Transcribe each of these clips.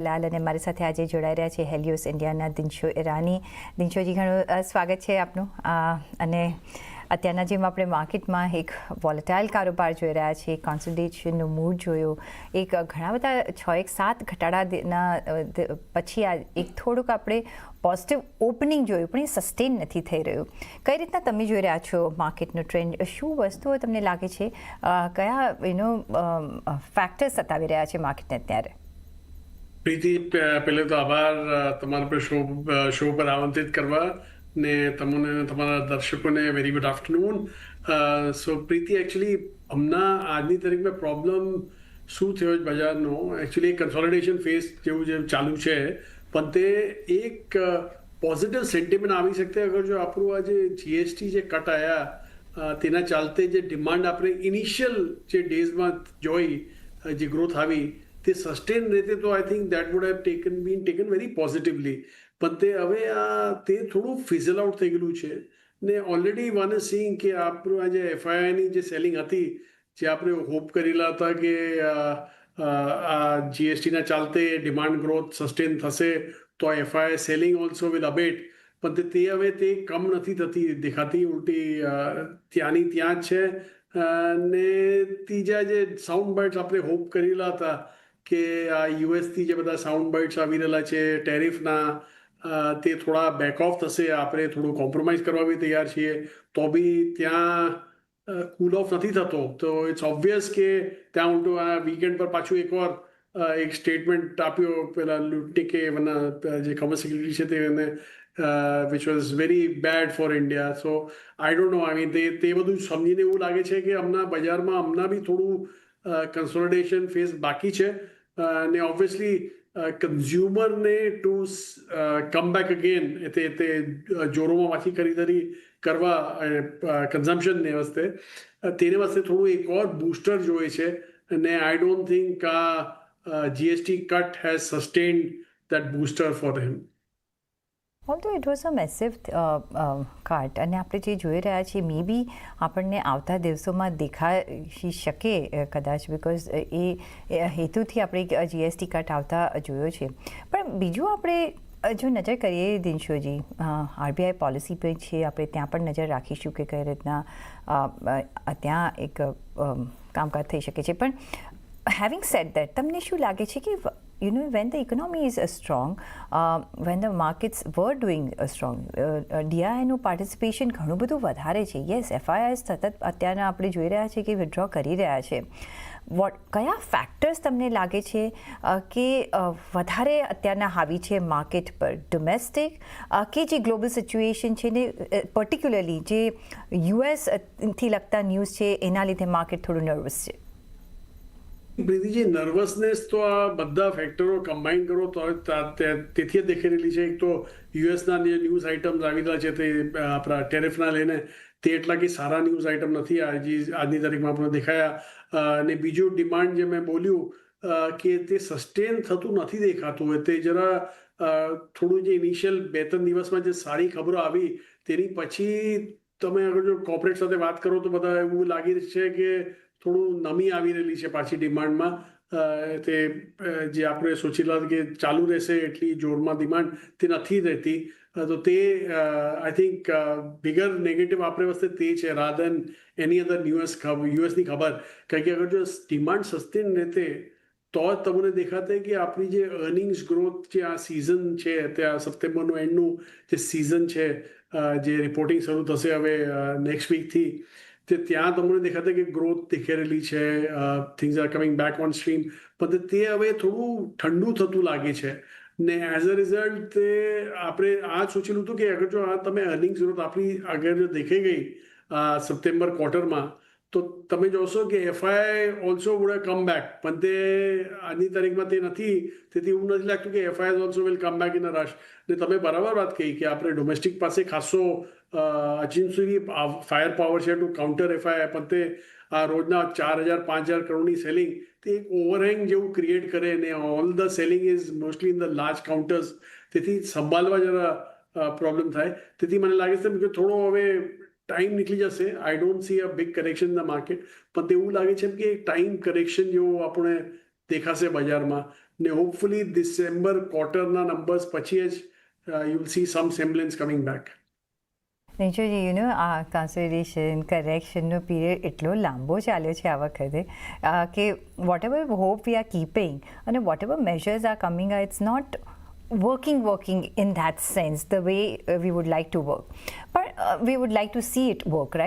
લાલ અને મારી સાથે આજે જોડાઈ રહ્યા છે હેલિયોસ ઇન્ડિયાના દિનશો ઈરાની. દિનશોજી, ઘણું સ્વાગત છે આપનું. અને અત્યારના જેમ આપણે માર્કેટમાં એક વોલેટાઇલ કારોબાર જોઈ રહ્યા છીએ, કોન્સોલિડેશનનો મૂડ જોયો, એક ઘણા બધા છ એક સાત ઘટાડાના પછી આ એક થોડુંક આપણે પોઝિટિવ ઓપનિંગ જોયું, પણ એ સસ્ટેન નથી થઈ રહ્યું. કઈ રીતના તમે જોઈ રહ્યા છો માર્કેટનો ટ્રેન્ડ શું વસ્તુઓ તમને લાગે છે? કયા, એનો ફેક્ટર્સ સતાવી રહ્યા છે માર્કેટને અત્યારે? પ્રીતિ પહેલે તો આભાર તમારા પર શો શો પર આમંત્રિત કરવા ને તમને તમારા દર્શકોને very good afternoon so Preeti actually હમણાં આજની તારીખમાં પ્રોબ્લેમ શું થયો છે બજારનો? એકચ્યુઅલી કન્સોલિડેશન ફેઝ જેવું જે ચાલુ છે. પણ તે એક પોઝિટિવ સેન્ટિમેન્ટ આવી શકતે અગર જો આપણું આ જે જીએસટી જે કટ આવ્યા તેના ચાલતે જે ડિમાન્ડ આપણે ઇનિશિયલ જે ડેઝમાં જોઈ જે ગ્રોથ આવી તે સસ્ટેન રહેતે તો I think that would have taken been taken very positively પણ તે હવે આ, તે થોડું ફિઝલ આઉટ થઈ ગયેલું છે. ને ઓલરેડી વન ઇઝ સીઈંગ કે આપણું આ જે એફઆઈઆઈની જે સેલિંગ હતી, જે આપણે હોપ કરેલા હતા કે, આ જીએસટીના ચાલતે ડિમાન્ડ ગ્રોથ સસ્ટેન થશે, તો FII selling also will abate પણ તે હવે તે કમ નથી થતી, દેખાતી, ઉલટી ત્યાંની ત્યાં જ છે. ને ત્રીજા જે સાઉન્ડ બાઇટ્સ આપણે હોપ કરેલા હતા કે આ યુએસથી જે બધા સાઉન્ડ બાઇટ્સ આવી રહેલા છે, ટેરિફના તે થોડા બેક ઓફ થશે, આપણે થોડું કોમ્પ્રોમાઇઝ કરવા બી તૈયાર છીએ. તો બી ત્યાં કુલ ઓફ નથી થતો. તો ઇટ્સ ઓબ્વિયસ કે ત્યાં ઉલટું આ વીકેન્ડ પર પાછું એકવાર એક સ્ટેટમેન્ટ આપ્યો પેલા લૂંટની કે એમના જે કમર્સ સેક્રેટરી છે તે એને which was very bad for India so I don't know I mean તે તે બધું સમજીને એવું લાગે છે કે હમણાં બજારમાં હમણાં બી થોડું કન્સોલિડેશન ફેઝ બાકી છે. અને ઓબ્વિયસલી કન્ઝ્યુમરને ટુ કમ બેક અગેન તે તે અ, જોરોમાં પાછી ખરીદારી કરવા કન્ઝમ્પશનને વસ્તે તેને વસ્તે થોડું એક ઓર બૂસ્ટર જોઈએ છે અને આઈ ડોન્ટ થિંક આ GST cut has sustained that booster for him although it was a massive cut અને આપણે જે જોઈ રહ્યા છીએ મે બી આપણને આવતા દિવસોમાં દેખાઈ શકે કદાચ બિકોઝ એ હેતુથી આપણે જીએસટી કાર્ટ આવતા જોયો છે. પણ બીજું આપણે જો નજર કરીએ દિનશોજી આરબીઆઈ પોલિસી પર છે, આપણે ત્યાં પણ નજર રાખીશું કે કઈ રીતના ત્યાં એક કામકાજ થઈ શકે છે. પણ હેવિંગ સેટ દેટ તમને શું લાગે છે કે you know when the economy is uh, strong uh, when the markets were doing uh, strong uh, uh, DII નું પાર્ટિસિપેશન ઘણું બધું વધારે છે. યસ એફઆઈઆઈ સતત અત્યારના આપણે જોઈ રહ્યા છે કે વિડ્રો કરી રહ્યા છે. વોટ કયા ફેક્ટર્સ તમને લાગે છે કે વધારે અત્યારના હાવી છે માર્કેટ પર? ડોમેસ્ટિક કે જે ગ્લોબલ સિચ્યુએશન છે ને પર્ટિક્યુલરલી જે યુએસથી લગતા ન્યૂઝ છે એના લીધે માર્કેટ થોડું નર્વસ છે? પ્રીતિજી નર્વસનેસ તો આ બધા ફેક્ટરો કમ્બાઈન કરો તો તેથી જ દેખાઈ રહેલી છે. એક તો યુએસના ન્યૂઝ આઇટમ્સ આવી રહ્યા છે તે આપણા ટેરિફના લઈને. તે એટલા કે સારા ન્યૂઝ આઇટમ નથી. આજે આજની તારીખમાં આપણે દેખાયા. અને બીજું ડિમાન્ડ જે મેં બોલ્યું કે તે સસ્ટેન થતું નથી દેખાતું. હોય તે જરા થોડું જે ઇનિશિયલ બે ત્રણ દિવસમાં જે સારી ખબરો આવી, તેની પછી તમે અગર જો કોર્પોરેટ સાથે વાત કરો તો બધા એવું લાગી છે કે થોડું નમી આવી રહેલી છે પાછી ડિમાન્ડમાં. તે જે આપણે સોચેલા કે ચાલુ રહેશે એટલી જોરમાં ડિમાન્ડ તે નથી રહેતી. તો તે આઈ થિંક બિગર નેગેટિવ આપણે વસ્તે તે છે રાધન એની અંદર યુએસ યુએસની ખબર. કારણ કે અગર જો ડિમાન્ડ સસ્ટેન રહેતે, તો જ તમને દેખાતે કે આપણી જે અર્નિંગ્સ ગ્રોથ જે આ સિઝન છે, તે આ સપ્ટેમ્બરનું એન્ડનું જે સિઝન છે જે રિપોર્ટિંગ શરૂ થશે હવે નેક્સ્ટ વીકથી તે ત્યાં તમને દેખાતા કે ગ્રોથ દેખાઈ છે things are coming back on stream પણ તે હવે થોડું ઠંડુ થતું લાગે છે. ને એઝ અ રિઝલ્ટ તે આપણે આ સૂચેલું હતું કે અગર જો આ તમે અર્નિંગ ગ્રોથ આપણી આગળ જો દેખાઈ ગઈ સપ્ટેમ્બર ક્વાર્ટરમાં તો તમે જોશો કે FI also would come back પણ તે આજની તારીખમાં તે નથી. તેથી એવું નથી લાગતું કે FI also will come back in a rush ને તમે બરાબર વાત કહી કે આપણે ડોમેસ્ટિક પાસે ખાસો હજી સુધી ફાયર પાવર છે ટુ કાઉન્ટર એફઆઈ પણ તે આ રોજના ચાર હજાર, પાંચ હજાર કરોડની સેલિંગ તે એક ઓવરહેંગ જેવું ક્રિએટ કરે ને all the selling is mostly in the large counters તેથી સંભાળવા જરા પ્રોબ્લેમ થાય. તેથી મને લાગે છે કે થોડો હવે ટાઈમ નીકળી જશે. I don't see a big correction in the market પણ તેવું લાગે છે કે ટાઈમ કરેક્શન જેવો આપણે દેખાશે બજારમાં. ને હોપફુલી ડિસેમ્બર ક્વાર્ટરના નંબર્સ પછી જ you will see some semblance coming back Nishuji you know આ કન્સિડરેશન કરેક્શનનો પીરિયડ એટલો લાંબો ચાલ્યો છે આ વખતે કે whatever hope we are keeping અને whatever measures are coming are it's not working working in that sense the way we would like to work work but would like to see it work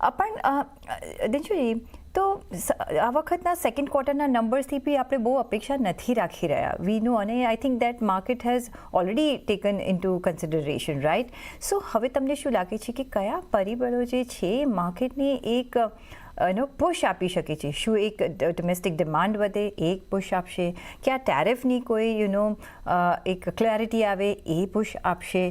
uh, પણ દિનશુજી તો આ વખતના second ક્વાર્ટરના નંબર્સથી બી આપણે બહુ અપેક્ષા નથી રાખી રહ્યા વી નો અને I think that market has already taken into consideration right so હવે તમને શું લાગે છે કે કયા પરિબળો જે છે માર્કેટને એક નો પુશ આપી શકે છે? શું એક ડોમેસ્ટિક ડિમાન્ડ વધે? એક પુશ આપશે? કે આ ટેરિફની કોઈ યુ નો એક ક્લેરિટી આવે, એ પુશ આપશે?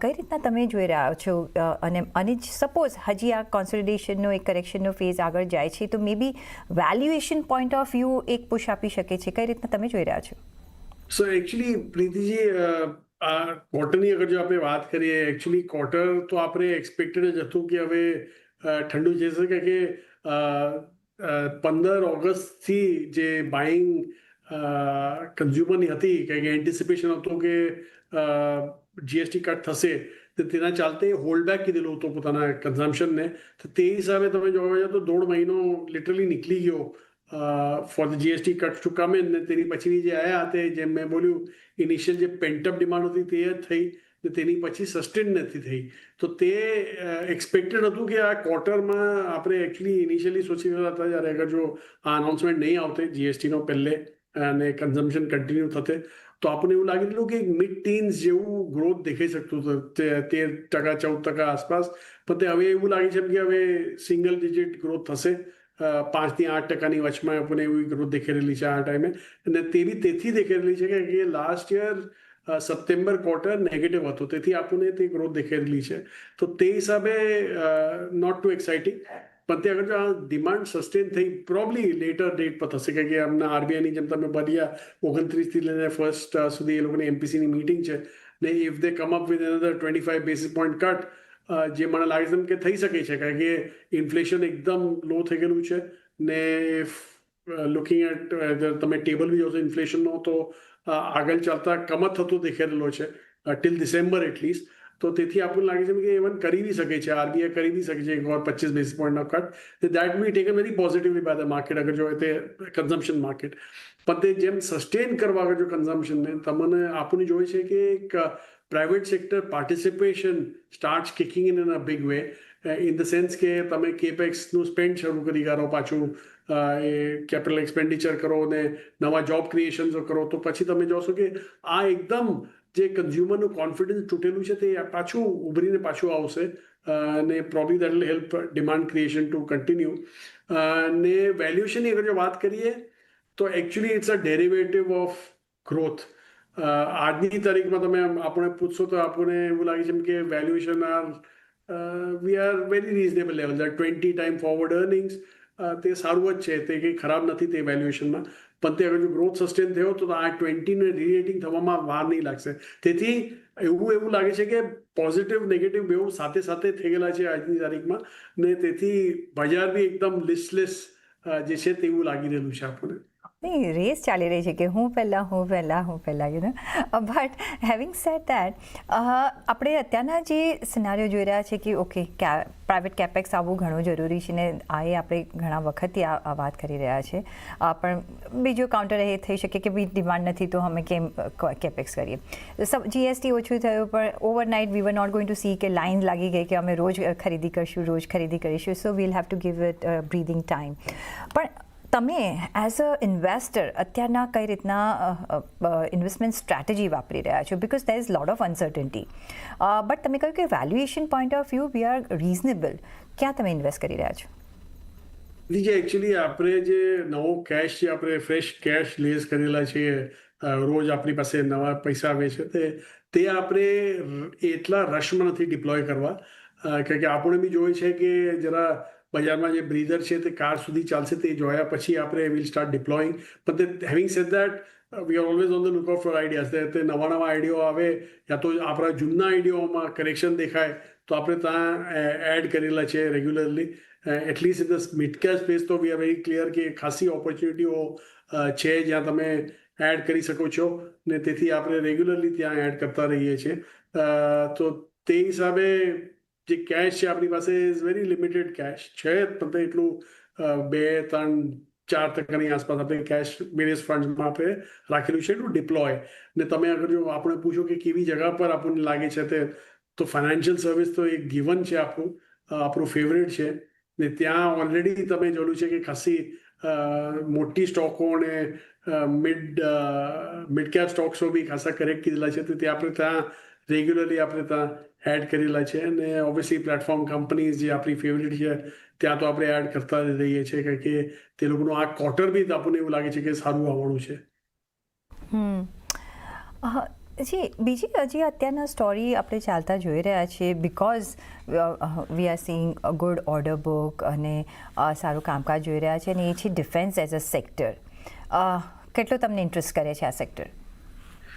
કઈ રીતના તમે જોઈ રહ્યા છો? અને અને સપોઝ હજી આ કોન્સોલિડેશનનો એક કરેક્શનનો ફેઝ આગળ જાય છે, તો maybe valuation point of view એક પુશ આપી શકે છે? કઈ રીતના તમે જોઈ રહ્યા છો? સો એકચ્યુઅલી પ્રીતિજી આ ક્વાર્ટરની અગર જો આપણે વાત કરીએ એકચ્યુઅલી ક્વાર્ટર તો આપણે એક્સપેક્ટેડ જ હતું કે હવે ઠંડુ જઈ શકે કે પંદર ઓગસ્ટથી જે બાઇંગ કન્ઝ્યુમરની હતી કે એન્ટિસિપેશન હતું કે જીએસટી કટ થશે તો તેના ચાલતે હોલ્ડ બેક કીધેલું હતું પોતાના કન્ઝમ્પશનને તો તે હિસાબે તમે જોવા જાઓ તો દોઢ મહિનો લિટરલી નીકળી ગયો for the GST cut to come in ને તેની પછીની જે આવ્યા તે જેમ મેં બોલ્યું ઇનિશિયલ જે પેન્ટઅપ ડિમાન્ડ હતી તે જ થઈ ને તેની પછી સસ્ટેન નથી થઈ. તો તે એક્સપેક્ટેડ હતું કે આ ક્વાર્ટરમાં આપણે એકચ્યુઅલી ઇનિશિયલી સોચી રહ્યા હતા જ્યારે અગર જો આ અનાઉન્સમેન્ટ નહીં આવતે જીએસટીનો પહેલે, અને કન્ઝમ્પશન કન્ટિન્યુ થતે, તો આપણને એવું લાગી રહ્યું કે મિડ ટીન્સ જેવું ગ્રોથ દેખાઈ શકતું હતું તેર ટકા ચૌદ ટકા આસપાસ. પણ તે હવે એવું લાગે છે કે હવે સિંગલ ડિજિટ ગ્રોથ થશે. પાંચથી આઠ ટકાની વચમાં આપણને એવી ગ્રોથ દેખાઈ રહેલી છે આ ટાઈમે અને તેવી તેથી દેખાઈ રહેલી છે કે last year September quarter negative હતું. તેથી આપણને તે ગ્રોથ દેખાયેલી છે. તો તે હિસાબે નોટ ટુ એક્સાઇટિંગ પણ તે જો આ ડિમાન્ડ સસ્ટેન થઈ પ્રોબ્લી લેટર ડેટ પર થશે. કે આમના આરબીઆઈની જેમ તમે બન્યા ઓગણત્રીસથી લઈને ફર્સ્ટ સુધી એ લોકોની એમપીસીની મીટિંગ છે. ને if they come up with another twenty five basis point cut જે મને લાગે છે કે થઈ શકે છે. કારણ કે ઇન્ફ્લેશન એકદમ લો થઈ ગયેલું છે. ને લુકિંગ એટ તમે ટેબલ બી જોશો ઇન્ફ્લેશનનો તો આગળ ચાલતા કમત થતું દેખાઈ રહેલો છે ટિલ ડિસેમ્બર એટલીસ્ટ તો તેથી આપણને લાગે છે કે ઇવન કરી બી શકે છે આરબીઆઈ કરી બી શકે છે, એક વાર પચીસ બેસિસ પોઈન્ટનો cut that be taken very positively by the market અગર જો તે કન્ઝમ્પશન માર્કેટ પણ તે જેમ સસ્ટેન કરવા અગર જો કન્ઝમ્પશનને તમને આપણને જોઈએ છે કે એક private sector participation start kicking in in a big way in the sense કે તમે કેપેક્સનું સ્પેન્ડ શરૂ કરી કરો પાછું કેપિટલ એક્સપેન્ડિચર કરો ને નવા જોબ ક્રિએશન્સ કરો, તો પછી તમે જોશો કે આ એકદમ જે કન્ઝ્યુમરનું કોન્ફિડન્સ તૂટેલું છે તે પાછું ઉભરીને પાછું આવશે. અને probably that will help demand creation to continue ને વેલ્યુએશનની અગર જો વાત કરીએ, તો actually it's a derivative of growth આજની તારીખમાં તમે આપણે પૂછશો તો આપણને એવું લાગે છે કે valuation are we are very reasonable level twenty time forward earnings તે સારું જ છે. તે કંઈ ખરાબ નથી તે વેલ્યુએશનમાં પણ તે હવે જો ગ્રોથ સસ્ટેન થયો તો આ ટ્વેન્ટીને રીરેટિંગ થવામાં વાર નહીં લાગશે. તેથી એવું એવું લાગે છે કે પોઝિટિવ નેગેટિવ બેઉ સાથે સાથે થઈ ગયેલા છે આજની તારીખમાં. ને તેથી બજાર બી એકદમ લિસ્ટલેસ જે છે તેવું લાગી રહેલું છે આપણને. નહીં રેસ ચાલી રહી છે કે હું પહેલાં હું પહેલાં હું પહેલાં you know but having set that આપણે અત્યારના જે સિનારીઓ જોઈ રહ્યા છે કે ઓકે પ્રાઇવેટ કેપેક્સ આવવું ઘણું જરૂરી છે ને આ એ આપણે ઘણા વખતથી આ વાત કરી રહ્યા છે. પણ બીજો કાઉન્ટર એ થઈ શકે કે બી ડિમાન્ડ નથી તો અમે કેમ કેપેક્સ કરીએ? જીએસટી ઓછું થયું, પણ overnight we were not going to see કે લાઇન લાગી ગઈ કે અમે રોજ ખરીદી કરશું, રોજ ખરીદી કરીશું so we'll have to give it breathing time પણ તમે એઝ અ ઇન્વેસ્ટર અત્યારના કઈ રીતના ઇન્વેસ્ટમેન્ટ સ્ટ્રેટેજી વાપરી રહ્યા છો? Because there is lot of uncertainty but તમે કહ્યું કે valuation point of view we are reasonable ક્યાં તમે ઇન્વેસ્ટ કરી રહ્યા છો? બીજે એકચ્યુઅલી આપણે જે નવો કેશ છે આપણે ફ્રેશ કેશ લેસ કરેલા છે રોજ આપણી પાસે નવા પૈસા આવે છે, તે તે આપણે એટલા રશમાં નથી ડિપ્લોય કરવા. કારણ કે આપણે બી જોઈએ છે કે જરા બજારમાં જે બ્રીધર છે તે કાર સુધી ચાલશે તે જોયા પછી આપણે will start deploying but having said that we are always on the look out for ideas તે નવા નવા આઈડિયાઓ આવે યા તો આપણા જૂના આઈડિયાઓમાં કરેક્શન દેખાય, તો આપણે ત્યાં એડ કરેલા છે regularly at least in the mid cap space તો વી આર વેરી ક્લિયર કે ખાસી ઓપોર્ચ્યુનિટીઓ છે જ્યાં તમે એડ કરી શકો છો. ને તેથી આપણે રેગ્યુલરલી ત્યાં એડ કરતા રહીએ છીએ. તો તે હિસાબે જે કેશ છે, આપણી પાસે ઇઝ વેરી લિમિટેડ કેશ છે પણ તે એટલું બે, ત્રણ, ચાર ટકાની આસપાસ આપણે કેશ વેરિયસ ફંડમાં આપણે રાખેલું છે ટુ ડિપ્લોય ને તમે અગર જો આપણે પૂછો કે કેવી જગા પર આપણને લાગે છે તે, તો ફાઇનાન્શિયલ સર્વિસ તો એક ગિવન છે આપણું આપણું ફેવરેટ છે. ને ત્યાં ઓલરેડી તમે જોયું છે કે ખાસી મોટી સ્ટોકો અને મિડ મિડ કેપ સ્ટોક્સો બી ખાસા કરેક્ટ કીધેલા છે, તો તે આપણે ત્યાં રેગ્યુલરલી આપણે ત્યાં એડ કરેલા છે અને ઓબ્વિયસલી પ્લેટફોર્મ કંપનીઝ જે આપણી ફેવરેટ છે, ત્યાં તો આપણે એડ કરતા રહીએ છીએ કારણ કે તે લોકોનું આ ક્વાર્ટર બી આપણને એવું લાગે છે કે સારું આવવાનું છે. હમ. જી, બીજી હજી અત્યારના સ્ટોરી આપણે ચાલતા જોઈ રહ્યા છીએ because we are seeing a good order book અને સારું કામકાજ જોઈ રહ્યા છે અને એ છે ડિફેન્સ એઝ અ સેક્ટર કેટલો તમને ઇન્ટરેસ્ટ કરે છે આ સેક્ટર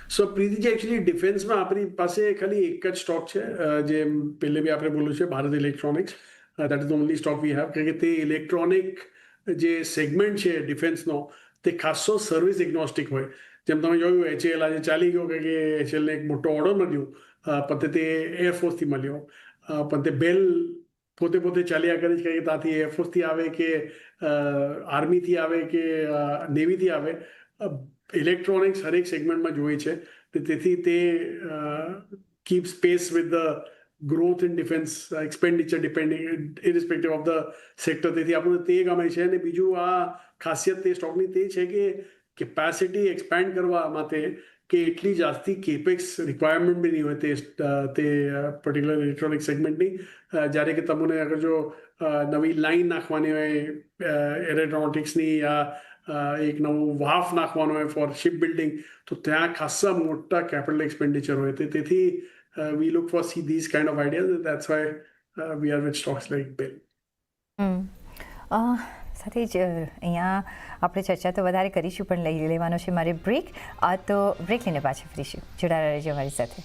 સો પ્રીતિજી એકચ્યુઅલી ડિફેન્સમાં આપણી પાસે ખાલી એક જ સ્ટોક છે જે પહેલે બી આપણે બોલ્યું છે, Bharat electronics that is only stock we have કારણ કે તે ઇલેક્ટ્રોનિક જે સેગમેન્ટ છે ડિફેન્સનો તે ખાસો સર્વિસ ઇગ્નોસ્ટિક હોય. જેમ તમે જોયું એચએલ આજે ચાલી ગયો કે એચએલને એક મોટો ઓર્ડર મળ્યો. પણ તે એરફોર્સથી મળ્યો. પણ તે બેલ પોતે પોતે ચાલ્યા કરે છે કે ત્યાંથી એરફોર્સથી આવે કે આર્મીથી આવે કે નેવીથી આવે. ઇલેક્ટ્રોનિક્સ હરેક સેગમેન્ટમાં જોઈ છે. તેથી તે keep pace with the growth in defence expenditure depending irrespective of the sector તેથી આપણને તે ગમે છે. અને બીજું આ ખાસિયત તે સ્ટોકની તે છે કે કેપેસિટી એક્સપેન્ડ કરવા માટે કે એટલી જાસ્તી કેપેક્સ રિક્વાયરમેન્ટ બી નહીં હોય તે તે પર્ટિક્યુલર ઇલેક્ટ્રોનિક સેગમેન્ટની જ્યારે કે તમને અગર જો નવી લાઈન નાખવાની હોય એરોનોટિક્સની યા એક નવું વાફ નાખવાનું હોય ફોર શિપ બિલ્ડિંગ તો ત્યાં ખાસા મોટા કેપિટલ એક્સપેન્ડિચર હોય. તેથી we look for see these kind of ideas that's why we are with stocks like BEL સાથે જ અહીંયા આપણે ચર્ચા તો વધારે કરીશું, પણ લઈ લેવાનો છે મારે બ્રેક આ તો બ્રેક લઈને પાછા ફરીશું. જોડાયેલા રહેજો અમારી સાથે.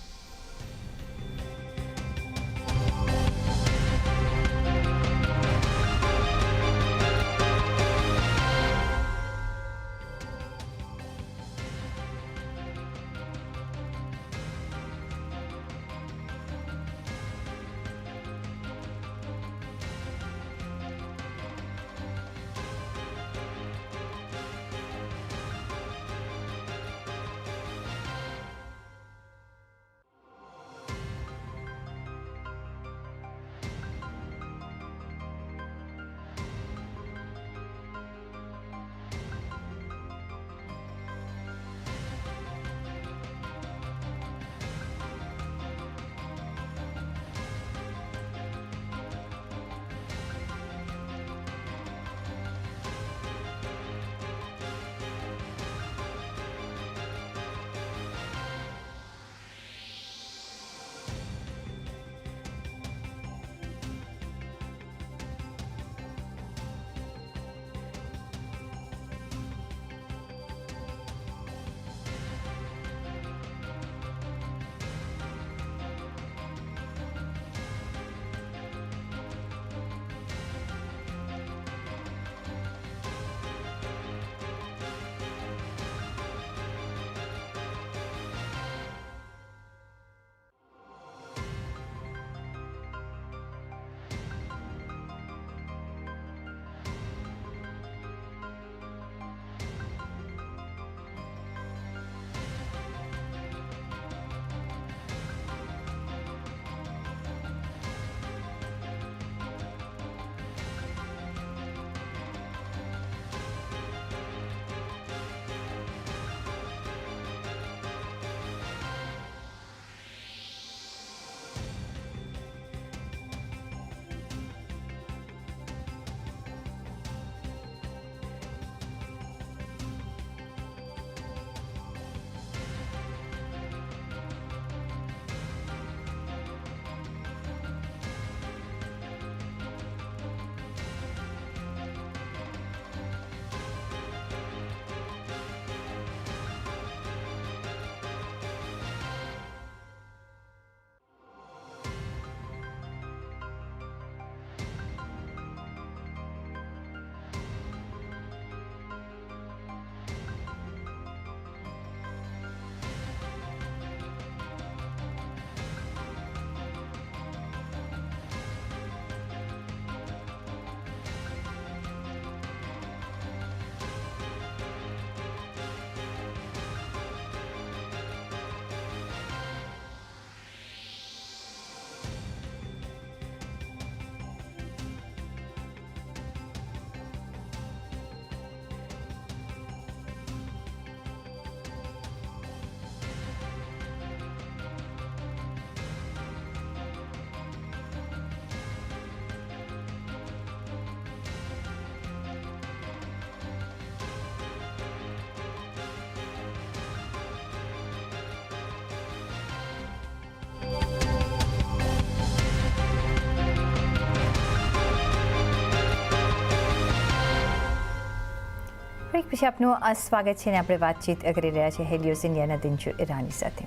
પછી આપનું સ્વાગત છે અને આપણે વાતચીત કરી રહ્યા છીએ હેલિયોસ ઇન્ડિયાના દિનચુ ઈરાની સાથે.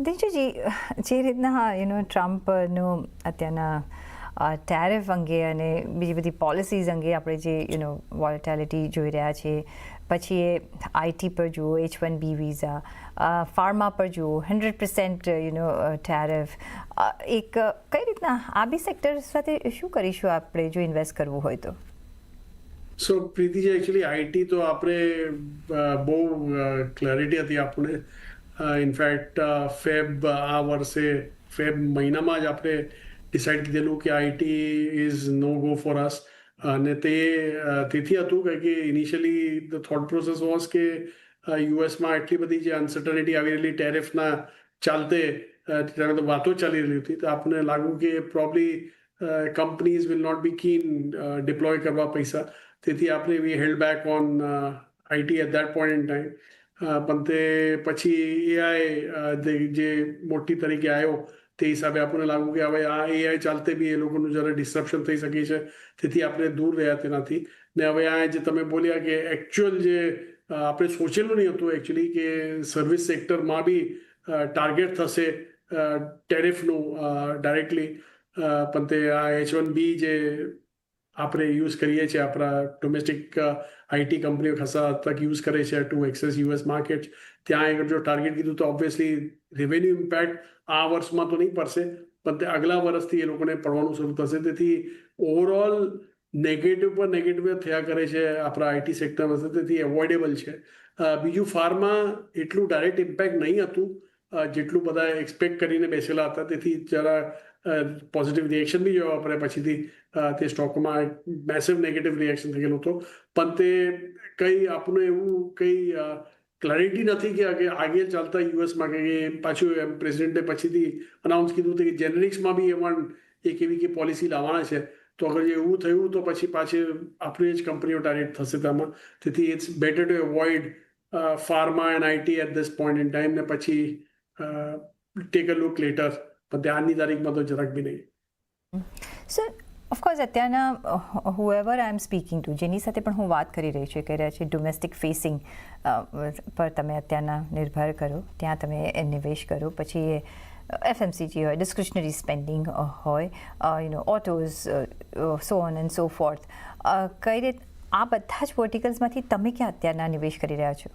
દિનચુજી જે રીતના યુનો ટ્રમ્પનું અત્યારના ટેરિફ અંગે અને બીજી બધી પોલિસીઝ અંગે આપણે જે યુનો વોલેટાલિટી જોઈ રહ્યા છીએ પછી એ આઈટી પર જુઓ, H one B visa pharma પર જુઓ, હંડ્રેડ પર્સન્ટ યુનો ટેરિફ એક, કઈ રીતના, આ બી સેક્ટર સાથે શું કરીશું આપણે જો ઇન્વેસ્ટ કરવું હોય તો? સો પ્રીતિજી એકચ્યુઅલી આઈટી તો આપણે બહુ ક્લેરિટી હતી આપણે ઇનફેક્ટ ફેબ આ વર્ષે ફેબ મહિનામાં જ આપણે ડિસાઇડ કીધેલું કે IT is no go for us અને તે તેથી હતું કે initially the thought process was કે યુએસમાં એટલી બધી જે અનસર્ટનિટી આવી રહેલી ટેરિફના ચાલતે ત્યારે તો વાતો ચાલી રહી હતી. તો આપણને લાગ્યું કે probably companies will not be keen deploy કરવા પૈસા. તેથી આપણે we held back on IT at that point in time પણ તે પછી એઆઈ જે મોટી તરીકે આવ્યો તે હિસાબે આપણને લાગ્યું કે હવે આ એઆઈ ચાલતે બી એ લોકોનું જરા ડિસ્ટ્રપ્શન થઈ શકે છે. તેથી આપણે દૂર રહ્યા તેનાથી. ને હવે આ જે તમે બોલ્યા કે એકચ્યુઅલ જે આપણે સોચેલું નહીં હતું એકચ્યુઅલી કે સર્વિસ સેક્ટરમાં બી ટાર્ગેટ થશે ટેરિફનું ડાયરેક્ટલી પણ તે આ એચ વન બી જે આપણે યુઝ કરીએ છીએ આપણા ડોમેસ્ટિક આઈટી કંપનીઓ ખાસા તક યુઝ કરે છે ટુ એક્સેસ યુએસ માર્કેટ ત્યાં આગળ જો ટાર્ગેટ કીધું તો ઓબ્વિયસલી રેવન્યુ ઇમ્પેક્ટ આ વર્ષમાં તો નહીં પડશે, પણ તે આગલા વર્ષથી એ લોકોને પડવાનું શરૂ થશે. તેથી ઓવરઓલ નેગેટિવ પર નેગેટિવ થયા કરે છે આપણા આઈટી હશે તેથી એવોઇડેબલ છે. બીજું ફાર્મા એટલું ડાયરેક્ટ ઇમ્પેક્ટ નહીં હતું જેટલું બધા એક્સપેક્ટ કરીને બેસેલા હતા. તેથી જરા પોઝિટિવ રિએક્શન બી જોવા પડે પછીથી તે સ્ટોકમાં મેસિવ નેગેટિવ રિએક્શન થઈ હતું પણ તે કંઈ આપણું એવું કંઈ ક્લેરિટી નથી કે આગે આગે ચાલતા યુએસમાં કે પાછું એમ પ્રેસિડેન્ટે પછીથી અનાઉન્સ કીધું હતું કે જેનરિક્સમાં બી એમાં એક એવી કે પોલિસી લાવવાના છે તો અગર એવું થયું તો પછી પાછી આપણી જ કંપનીઓ ટાર્ગેટ થશે તેમાં તેથી it's better to avoid pharma and IT at this point in time ને પછી ટેક અ લુક લેટર પણ ત્યારની તારીખમાં તો જરાક બી નહીં. સર ઓફકોર્સ અત્યારના હુએવર આઈ એમ સ્પીકિંગ ટુ જેની સાથે પણ હું વાત કરી રહી છું કહી રહ્યા છે ડોમેસ્ટિક ફેસિંગ પર તમે અત્યારના નિર્ભર કરો, ત્યાં તમે નિવેશ કરો, પછી એફએમસીજી હોય ડિસ્ક્રિશનરી સ્પેન્ડિંગ હોય you know autos so on and so forth કઈ રીત, આ બધા જ વર્ટિકલ્સમાંથી તમે ક્યાં અત્યારના નિવેશ કરી રહ્યા છો?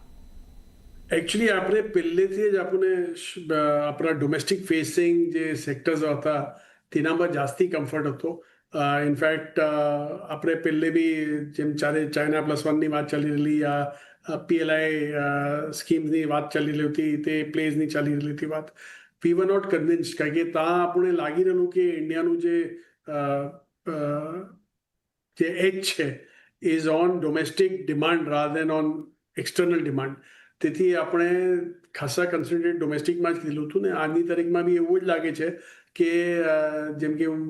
એકચ્યુઅલી આપણે પહેલેથી જ આપણને આપણા ડોમેસ્ટિક ફેસિંગ જે સેક્ટર્સ હતા તેનામાં જાસ્તી કમ્ફર્ટ હતો ઇનફેક્ટ આપણે પહેલે બી જેમ ચારે ચાઇના પ્લસ વનની વાત ચાલી રહેલી આ પીએલઆઈ સ્કીમ્સની વાત ચાલી રહી હતી તે પ્લેઝની ચાલી રહેલી હતી વાત વી વર નોટ કન્વિન્સ કારણ કે ત્યાં આપણે લાગી રહેલું કે ઇન્ડિયાનું જે જે એજ છે is on domestic demand rather than on external demand તેથી આપણે ખાસા કન્સન્ટ્રેટ ડોમેસ્ટિકમાં જ કીધેલું હતું ને. આજની તારીખમાં બી એવું જ લાગે છે કે જેમ કે હું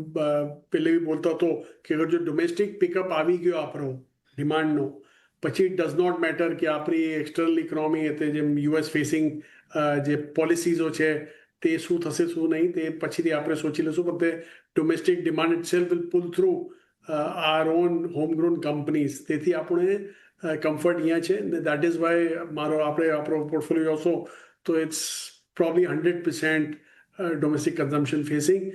પહેલે બી બોલતો હતો કે જો ડોમેસ્ટિક પિકઅપ આવી ગયો આપણો ડિમાન્ડનો પછી ઇટ ડઝ નોટ મેટર કે આપણી એક્સટર્નલ ઇકોનોમી એટલે જેમ યુએસ ફેસિંગ જે પોલિસીઝો છે, તે શું થશે, શું નહીં, તે પછીથી આપણે સોચી લઈશું. પણ તે domestic demand itself will pull through our own homegrown companies તેથી આપણે કમ્ફર્ટ અહીંયા છે. દેટ ઇઝ વાય મારો આપણે આપણો પોર્ટફોલિયો જોશો તો it's probably hundred percent domestic consumption facing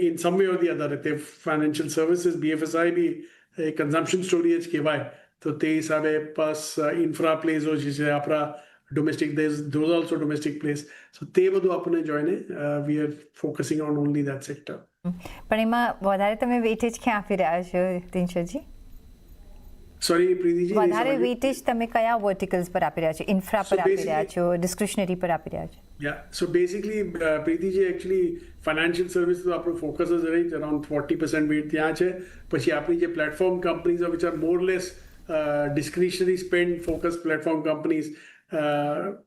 in some way or the other તે ફાઇનાન્શિયલ સર્વિસીસ બીએફએસઆઈ બી એ કન્ઝમ્પશન સ્ટોરી જ કહેવાય. તો તે હિસાબે પ્લસ ઇન્ફ્રા પ્લેઝો જે છે આપણા domestic those also domestic plays so તે બધું આપણને જોઈને we are focusing on only that sector પણ એમાં વધારે તમે વેટેજ ક્યાં આપી રહ્યા છો તિનશોજી સોરી પ્રીતિજી વધારે. વેટેજ તમે કયા વર્ટિકલ્સ પર આપી રહ્યા છો? ઇન્ફ્રા પર આપી રહ્યા છો? ડિસ્ક્રિશનરી પર આપી રહ્યા છો? યા સો બેઝિકલી પ્રીતિજી Preetiજી ફાઇનાન્શિયલ સર્વિસ તો આપણું ફોકસ જ રહી અરાઉન્ડ ફોર્ટી પર્સન્ટ વેટ ત્યાં છે. પછી આપણી જે platform companies which are more less discretionary spend focus platform companies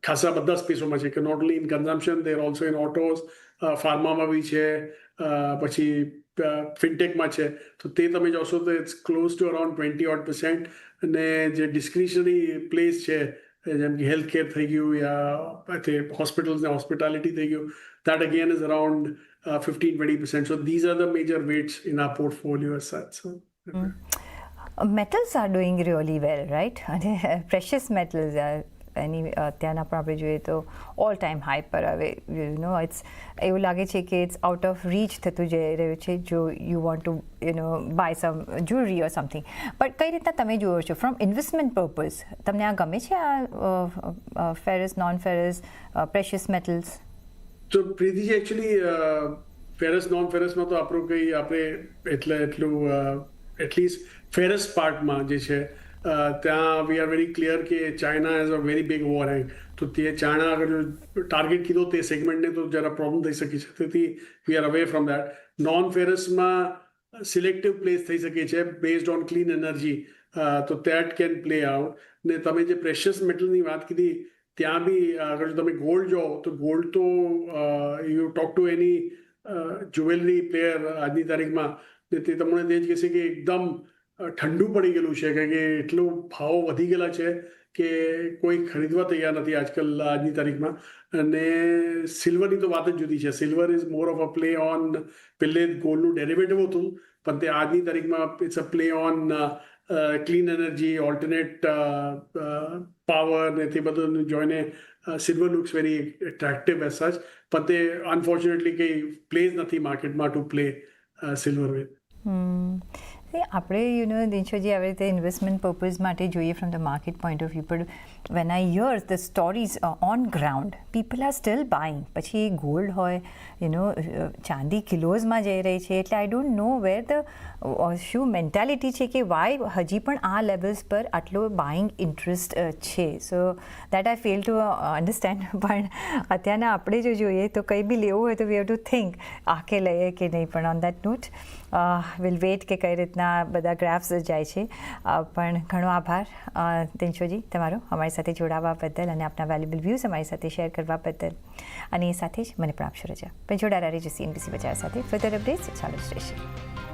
ખાસા બધા સ્પેસોમાં છે. કે not only in consumption there also in autos ફાર્મામાં બી છે. અ, પછી ફિનટેકમાં છે તો તે તમે જોશો તો it's close to around twenty eight percent અને જે ડિસ્ક્રિશનરી પ્લેસ છે જેમ કે હેલ્થ કેર થઈ ગયું યા તે હોસ્પિટલ્સ ને હોસ્પિટાલિટી થઈ ગયું that again is around fifteen twenty percent so these are the major weights in our portfolio as such metals are doing really well right અને પ્રેશિયસ મેટલ્સ એની ત્યાંના પણ આપણે જોઈએ તો ઓલ ટાઈમ હાઈ પર હવે યુ નો ઇટ્સ એવું લાગે છે કે ઇટ્સ આઉટ ઓફ રીચ થતું જઈ રહ્યું છે, જો you want to you know buy some jewellery or something but કઈ રીતના તમે જુઓ છો? ફ્રોમ ઇન્વેસ્ટમેન્ટ પર્પઝ તમને આ ગમે છે આ ferrous non ferrous precious metals તો પ્રીતિજી એકચ્યુઅલી ફેરસ નોન ફેરસમાં તો આપણું કંઈ, આપણે એટલે એટલું એટલીસ્ટ ફેરસ પાર્ટમાં જે છે ત્યાં વી આર વેરી ક્લિયર કે China as a very big overhang તો તે ચાઇના આગળ જો ટાર્ગેટ કીધો તે સેગમેન્ટને તો જરા પ્રોબ્લેમ થઈ શકે છે. તેથી we are away from that non ફેરસમાં selective plays થઈ શકે છે બેઝડ ઓન ક્લીન એનર્જી તો દેટ કેન પ્લે આઉટ ને તમે જે પ્રેશિયસ મેટલની વાત કીધી, ત્યાં બી આગળ જો તમે ગોલ્ડ જો તો ગોલ્ડ તો you talk to any jewellery player આજની તારીખમાં તે તમને તે જ કહેશે કે એકદમ ઠંડુ પડી ગયેલું છે, કારણ કે એટલો ભાવ વધી ગયેલા છે કે કોઈ ખરીદવા તૈયાર નથી આજકાલ આજની તારીખમાં. અને સિલ્વરની તો વાત જ જુદી છે. Silver is more of a play on પેલે ગોલ્ડનું ડેરિવેટિવ હતું, પણ તે આજની તારીખમાં it's a play on clean energy alternate power ને તે બધું જોઈને silver looks very attractive as such પણ તે અનફોર્ચ્યુનેટલી કંઈ પ્લેસ નથી માર્કેટમાં ટુ પ્લે સિલ્વર એ આપણે યુ નો દિનશોજી આવી રીતે ઇન્વેસ્ટમેન્ટ પર્પઝ માટે જોઈએ from the market point of view પણ when I hear the stories on ground people are still buying પછી એ ગોલ્ડ હોય યુ નો ચાંદી કિલોઝમાં જઈ રહી છે. એટલે I don't know where the શું મેન્ટાલિટી છે કે વાય હજી પણ આ લેવલ્સ પર આટલો બાઇંગ ઇન્ટરેસ્ટ છે. So that I fail to understand પણ અત્યારના આપણે જો જોઈએ તો કંઈ બી લેવું હોય તો વી હેવ ટુ થિંક આખે લઈએ કે નહીં? પણ on that note will wait કે કઈ રીતના બધા ગ્રાફ્સ જાય છે. પણ ઘણો આભાર. તિનશોજી, તમારો, અમારી સાથે જોડાવા બદલ અને આપના વેલ્યુબલ વ્યૂઝ અમારી સાથે શેર કરવા બદલ અને એ સાથે જ મને પણ આપશો રજા. પણ જોડાયેલા રહેજો સીએનબીસી બજાર સાથે. ફર્ધર અપડેટ્સ ચાલુ જ રહેશે